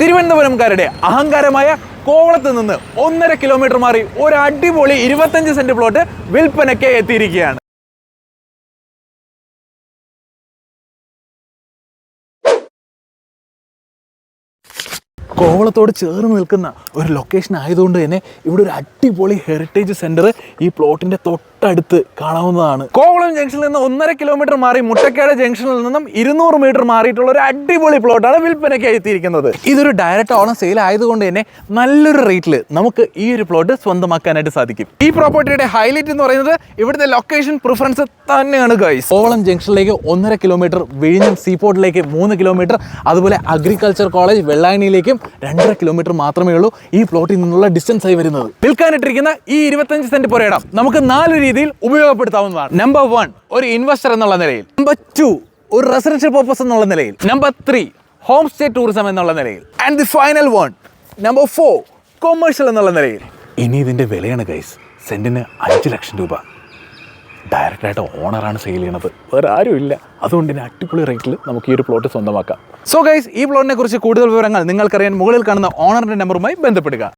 തിരുവനന്തപുരംകാരുടെ അഹങ്കാരമായ കോവളത്ത് നിന്ന് ഒന്നര കിലോമീറ്റർ മാറി ഒരു അടിപൊളി ഇരുപത്തഞ്ച് സെന്റ് പ്ലോട്ട് വിൽപ്പനയ്ക്ക് എത്തിയിരിക്കുകയാണ്. കോവളത്തോട് ചേർന്ന് നിൽക്കുന്ന ഒരു ലൊക്കേഷൻ ആയതുകൊണ്ട് തന്നെ ഇവിടെ ഒരു അടിപൊളി ഹെറിറ്റേജ് സെന്റർ ഈ പ്ലോട്ടിന്റെ തൊട്ടടുത്ത് കാണാവുന്നതാണ്. കോവളം ജംഗ്ഷനിൽ നിന്ന് ഒന്നര കിലോമീറ്റർ മാറി മുട്ടക്കാട് ജംഗ്ഷനിൽ നിന്നും ഇരുന്നൂറ് മീറ്റർ മാറിയിട്ടുള്ള ഒരു അടിപൊളി പ്ലോട്ടാണ് വിൽപ്പനയ്ക്ക് എത്തിയിരിക്കുന്നത്. ഇതൊരു ഡയറക്റ്റ് ഓണം സെയിൽ ആയതുകൊണ്ട് തന്നെ നല്ലൊരു റേറ്റിൽ നമുക്ക് ഈ ഒരു പ്ലോട്ട് സ്വന്തമാക്കാനായിട്ട് സാധിക്കും. ഈ പ്രോപ്പർട്ടിയുടെ ഹൈലൈറ്റ് എന്ന് പറയുന്നത് ഇവിടുത്തെ ലൊക്കേഷൻ പ്രിഫറൻസ് തന്നെയാണ് ഗൈസ് കോവളം ജംഗ്ഷനിലേക്ക് ഒന്നര കിലോമീറ്റർ വിഴിഞ്ഞം സീപോർട്ടിലേക്ക് മൂന്ന് കിലോമീറ്റർ അതുപോലെ അഗ്രികൾച്ചർ കോളേജ് വെള്ളായണിയിലേക്കും രണ്ടര കിലോമീറ്റർ മാത്രമേ ഉള്ളൂ ഈ പ്ലോട്ടിൽ നിന്നുള്ള ഡിസ്റ്റൻസ് ആയി വരുന്നത്. വിൽക്കാനിട്ടിരിക്കുന്ന ഈ ഇരുപത്തഞ്ച് സെന്റ് പുരയിടം നമുക്ക് നാല് രീതിയിൽ ഉപയോഗപ്പെടുത്താവുന്നതാണ്. നമ്പർ വൺ ഒരു ഇൻവെസ്റ്റർ എന്നുള്ള നിലയിൽ. നമ്പർ ടു ഒരു റെസിഡൻഷ്യൽ പർപ്പസ് എന്നുള്ള നിലയിൽ. Number three home stay tourism എന്നുള്ള നിലയിൽ. And the final one number four commercial എന്നുള്ള നിലയിൽ. ഇനി ഇതിന്റെ വിലയാണ് ഗൈസ് സെന്റിന് അഞ്ച് ലക്ഷം രൂപ. ഡയറക്റ്റായിട്ട് ഓണറാണ് സെയിൽ ചെയ്യണത്. വേറെ ആരും ഇല്ല. അതുകൊണ്ട് തന്നെ അടിപൊളി റേറ്റിൽ നമുക്ക് ഈ ഒരു പ്ലോട്ട് സ്വന്തമാക്കാം. സോ ഗൈസ് ഈ പ്ലോട്ടിനെ കുറിച്ച് കൂടുതൽ വിവരങ്ങൾ നിങ്ങൾക്കറിയാൻ മുകളിൽ കാണുന്ന ഓണറിന്റെ നമ്പറുമായി ബന്ധപ്പെടുക.